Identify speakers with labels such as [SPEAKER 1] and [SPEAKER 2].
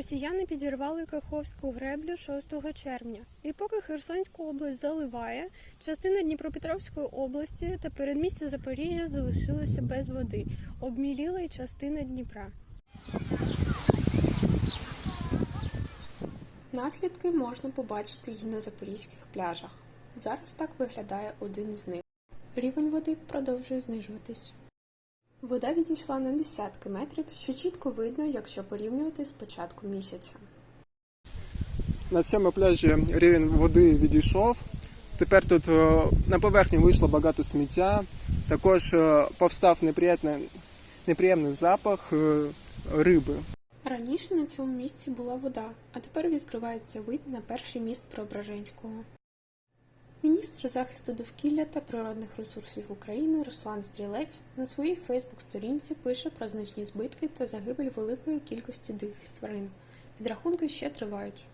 [SPEAKER 1] Росіяни підірвали Каховську греблю 6 червня. І поки Херсонську область заливає, частина Дніпропетровської області та передмістя Запоріжжя залишилися без води. Обміліла й частина Дніпра. Наслідки можна побачити й на запорізьких пляжах. Зараз так виглядає один з них. Рівень води продовжує знижуватись. Вода відійшла на десятки метрів, що чітко видно, якщо порівнювати з початку місяця.
[SPEAKER 2] На цьому пляжі рівень води відійшов. Тепер тут е, на поверхню вийшло багато сміття. Також е, повстав неприємний, неприємний запах е, риби.
[SPEAKER 1] Раніше на цьому місці була вода, а тепер відкривається вид на перший міст Преображенського. Міністр захисту довкілля та природних ресурсів України Руслан Стрілець на своїй Фейсбук-сторінці пише про значні збитки та загибель великої кількості диких тварин. Підрахунки ще тривають.